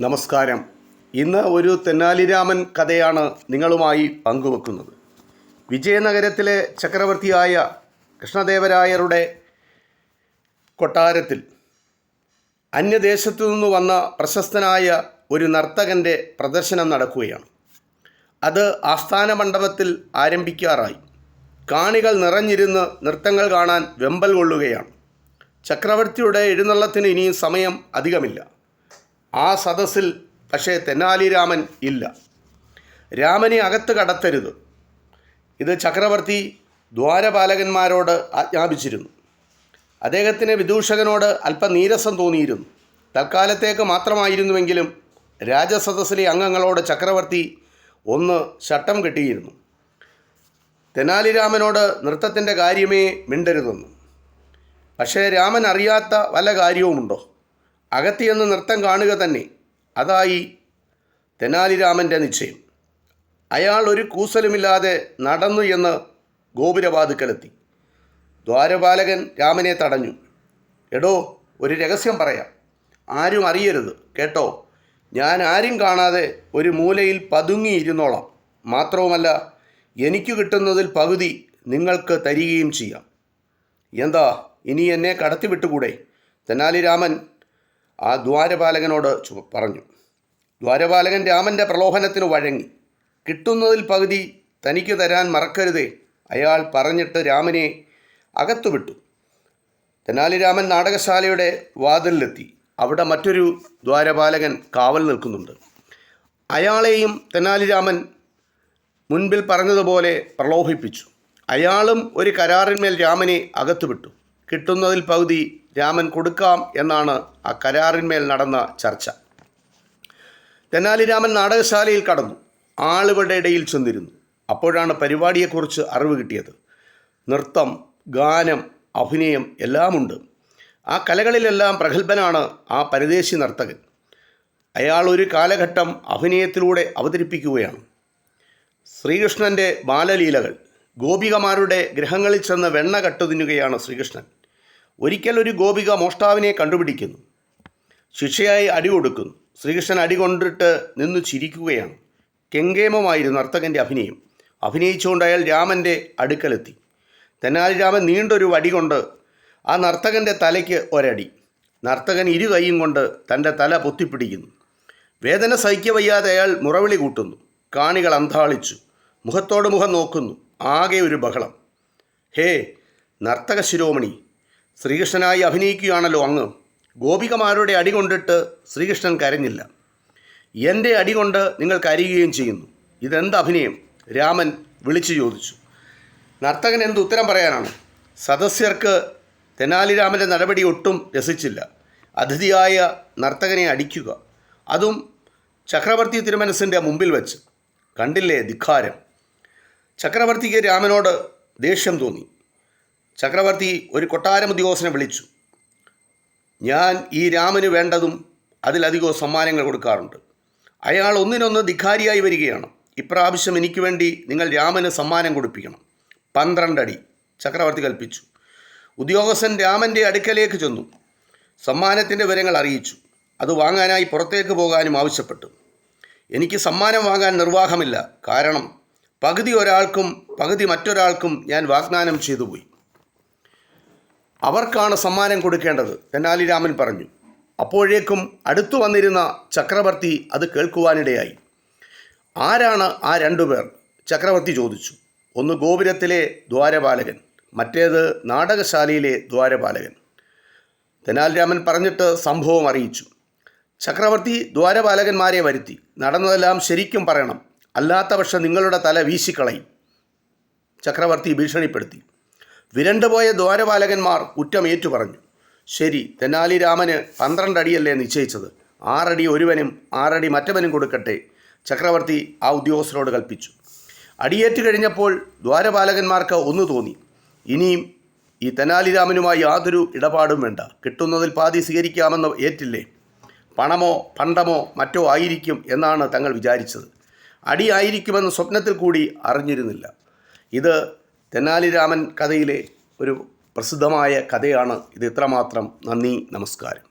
നമസ്കാരം. ഇന്ന് ഒരു തെന്നാലിരാമൻ കഥയാണ് നിങ്ങളുമായി പങ്കുവെക്കുന്നത്. വിജയനഗരത്തിലെ ചക്രവർത്തിയായ കൃഷ്ണദേവരായരുടെ കൊട്ടാരത്തിൽ അന്യദേശത്തു നിന്ന് വന്ന പ്രശസ്തനായ ഒരു നർത്തകന്റെ പ്രദർശനം നടക്കുകയാണ്. അത് ആസ്ഥാന മണ്ഡപത്തിൽ ആരംഭിക്കാറായി. കാണികൾ നിറഞ്ഞിരുന്ന് നൃത്തങ്ങൾ കാണാൻ വെമ്പൽ കൊള്ളുകയാണ്. ചക്രവർത്തിയുടെ എഴുന്നള്ളത്തിന് ഇനിയും സമയം അധികമില്ല. ആ സദസ്സിൽ പക്ഷേ തെന്നാലിരാമൻ ഇല്ല. രാമനെ അകത്ത് കടത്തരുത്. ഇത് ചക്രവർത്തി ദ്വാരപാലകന്മാരോട് ആജ്ഞാപിച്ചിരുന്നു. അദ്ദേഹത്തിന് വിദൂഷകനോട് അല്പം നീരസം തോന്നിയിരുന്നു. തൽക്കാലത്തേക്ക് മാത്രമായിരുന്നുവെങ്കിലും രാജസദസ്സിലെ അംഗങ്ങളോട് ചക്രവർത്തി ഒന്ന് ശട്ടം കെട്ടിയിരുന്നു. തെനാലിരാമനോട് നൃത്തത്തിന്റെ കാര്യമേ മിണ്ടരുതെന്ന്. പക്ഷേ രാമൻ അറിയാത്ത വല്ല കാര്യവുമുണ്ടോ? അകത്തിയെന്ന് നൃത്തം കാണുക തന്നെ. അതായി തെനാലിരാമന്റെ നിശ്ചയം. അയാൾ ഒരു കൂസലുമില്ലാതെ നടന്നു എന്ന് ഗോപുരവാതുക്കലെത്തി. ദ്വാരപാലകൻ രാമനെ തടഞ്ഞു. എടോ ഒരു രഹസ്യം പറയാം. ആരും അറിയരുത് കേട്ടോ? ഞാൻ ആരും കാണാതെ ഒരു മൂലയിൽ പതുങ്ങിയിരുന്നോളാം. മാത്രവുമല്ല എനിക്ക് കിട്ടുന്നതിൽ പകുതി നിങ്ങൾക്ക് തരികയും ചെയ്യാം. എന്താ ഇനി എന്നെ കടത്തിവിട്ടുകൂടെ? തെനാലിരാമൻ ആ ദ്വാരപാലകനോട് പറഞ്ഞു. ദ്വാരപാലകൻ രാമന്റെ പ്രലോഭനത്തിന് വഴങ്ങി. കിട്ടുന്നതിൽ പകുതി തനിക്ക് തരാൻ മറക്കരുതേ. അയാൾ പറഞ്ഞിട്ട് രാമനെ അകത്തുവിട്ടു. തെനാലിരാമൻ നാടകശാലയുടെ വാതിലിലെത്തി. അവിടെ മറ്റൊരു ദ്വാരപാലകൻ കാവൽ നിൽക്കുന്നുണ്ട്. അയാളെയും തെനാലിരാമൻ മുൻപിൽ പറഞ്ഞതുപോലെ പ്രലോഭിപ്പിച്ചു. അയാളും ഒരു കരാറിന്മേൽ രാമനെ അകത്തുവിട്ടു. കിട്ടുന്നതിൽ പകുതി രാമൻ കൊടുക്കാം എന്നാണ് ആ കരാറിന്മേൽ നടന്ന ചർച്ച. തെന്നാലിരാമൻ നാടകശാലയിൽ കടന്നു. ആളുകളുടെ ഇടയിൽ ചെന്നിരുന്നു. അപ്പോഴാണ് പരിപാടിയെക്കുറിച്ച് അറിവ് കിട്ടിയത്. നൃത്തം ഗാനം അഭിനയം എല്ലാമുണ്ട്. ആ കലകളിലെല്ലാം പ്രഗത്ഭനാണ് ആ പരദേശി നർത്തകൻ. അയാൾ ഒരു കാലഘട്ടം അഭിനയത്തിലൂടെ അവതരിപ്പിക്കുകയാണ്. ശ്രീകൃഷ്ണന്റെ ബാലലീലകൾ ഗോപികമാരുടെ ഗ്രഹങ്ങളിൽ ചെന്ന് വെണ്ണ കട്ടുതിന്നുകയാണ് ശ്രീകൃഷ്ണൻ. ഒരിക്കൽ ഒരു ഗോപിക മോഷ്ടാവിനെ കണ്ടുപിടിക്കുന്നു. ശിക്ഷയായി അടി കൊടുക്കുന്നു. ശ്രീകൃഷ്ണൻ അടി കൊണ്ടിട്ട് നിന്ന് ചിരിക്കുകയാണ്. കെങ്കേമമായിരുന്നു നർത്തകന്റെ അഭിനയം. അഭിനയിച്ചുകൊണ്ട് അയാൾ രാമന്റെ അടുക്കലെത്തി. തെന്നാലി രാമൻ നീണ്ടൊരു വടി കൊണ്ട് ആ നർത്തകന്റെ തലയ്ക്ക് ഒരടി. നർത്തകൻ ഇരു കൈയും കൊണ്ട് തന്റെ തല പൊത്തിപ്പിടിക്കുന്നു. വേദന സഹിക്കവയ്യാതെ അയാൾ മുറവിളി കൂട്ടുന്നു. കാണികൾ അന്താളിച്ചു മുഖത്തോട് മുഖം നോക്കുന്നു. ആകെ ഒരു ബഹളം. ഹേ നർത്തക ശിരോമണി ശ്രീകൃഷ്ണനായി അഭിനയിക്കുകയാണല്ലോ അങ്ങ്. ഗോപികമാരുടെ അടി കൊണ്ടിട്ട് ശ്രീകൃഷ്ണൻ കരഞ്ഞില്ല. എന്റെ അടി കൊണ്ട് നിങ്ങൾ കരയുകയും ചെയ്യുന്നു. ഇതെന്ത് അഭിനയം? രാമൻ വിളിച്ചു ചോദിച്ചു. നർത്തകൻ എന്ത് ഉത്തരം പറയാനാണ്? സദസ്യർക്ക് തെനാലിരാമന്റെ നടപടി ഒട്ടും രസിച്ചില്ല. അതിഥിയായ നർത്തകനെ അടിക്കുക. അതും ചക്രവർത്തി തിരുമനസിന്റെ മുമ്പിൽ വെച്ച്. കണ്ടില്ലേ ധിക്കാരം ചക്രവർത്തിക്ക് രാമനോട് ദേഷ്യം തോന്നി. ചക്രവർത്തി ഒരു കൊട്ടാരം ഉദ്യോഗസ്ഥനെ വിളിച്ചു. ഞാൻ ഈ രാമന് വേണ്ടതും അതിലധികവും സമ്മാനങ്ങൾ കൊടുക്കാറുണ്ട്. അയാൾ ഒന്നിനൊന്ന് ധിഖാരിയായി വരികയാണ്. ഇപ്രാവശ്യം എനിക്ക് വേണ്ടി നിങ്ങൾ രാമന് സമ്മാനം കൊടുപ്പിക്കണം. പന്ത്രണ്ടടി ചക്രവർത്തി കൽപ്പിച്ചു. ഉദ്യോഗസ്ഥൻ രാമന്റെ അടുക്കലേക്ക് ചെന്നു. സമ്മാനത്തിന്റെ വിവരങ്ങൾ അറിയിച്ചു. അത് വാങ്ങാനായി പുറത്തേക്ക് പോകാനും ആവശ്യപ്പെട്ടു. എനിക്ക് സമ്മാനം വാങ്ങാൻ നിർവാഹമില്ല. കാരണം പകുതി ഒരാൾക്കും പകുതി മറ്റൊരാൾക്കും ഞാൻ വാഗ്ദാനം ചെയ്തു പോയി അവർക്കാണ് സമ്മാനം കൊടുക്കേണ്ടത് തെനാലിരാമൻ പറഞ്ഞു. അപ്പോഴേക്കും അടുത്തു വന്നിരുന്ന ചക്രവർത്തി അത് കേൾക്കുവാനിടയായി. ആരാണ് ആ രണ്ടുപേർ ചക്രവർത്തി ചോദിച്ചു. ഒന്ന് ഗോപുരത്തിലെ ദ്വാരപാലകൻ മറ്റേത് നാടകശാലയിലെ ദ്വാരപാലകൻ. തെനാലിരാമൻ പറഞ്ഞിട്ട് സംഭവം അറിയിച്ചു. ചക്രവർത്തി ദ്വാരപാലകന്മാരെ വരുത്തി. നടന്നതെല്ലാം ശരിക്കും പറയണം. അല്ലാത്ത പക്ഷം നിങ്ങളുടെ തല വീശിക്കളയും. ചക്രവർത്തി ഭീഷണിപ്പെടുത്തി. വിരണ്ടുപോയ ദ്വാരപാലകന്മാർ കുറ്റം ഏറ്റുപറഞ്ഞു ശരി തെനാലി രാമന് പന്ത്രണ്ട് അടിയല്ലേ നിശ്ചയിച്ചത്. ആറടി ഒരുവനും ആറടി മറ്റവനും കൊടുക്കട്ടെ. ചക്രവർത്തി ആ ഉദ്യോഗസ്ഥരോട് കൽപ്പിച്ചു. അടിയേറ്റ് കഴിഞ്ഞപ്പോൾ ദ്വാരപാലകന്മാർക്ക് ഒന്ന് തോന്നി. ഇനിയും ഈ തെനാലിരാമനുമായി യാതൊരു ഇടപാടും വേണ്ട. കിട്ടുന്നതിൽ പാതി സ്വീകരിക്കാമെന്ന് ഏറ്റില്ലേ? പണമോ പണ്ടമോ മറ്റോ ആയിരിക്കും എന്നാണ് തങ്ങൾ വിചാരിച്ചത്. അടിയായിരിക്കുമെന്ന് സ്വപ്നത്തിൽ കൂടി അറിഞ്ഞിരുന്നില്ല. ഇത് തെനാലിരാമൻ കഥയിലെ ഒരു പ്രസിദ്ധമായ കഥയാണ് ഇത്. ഇത്രമാത്രം. നന്ദി നമസ്കാരം.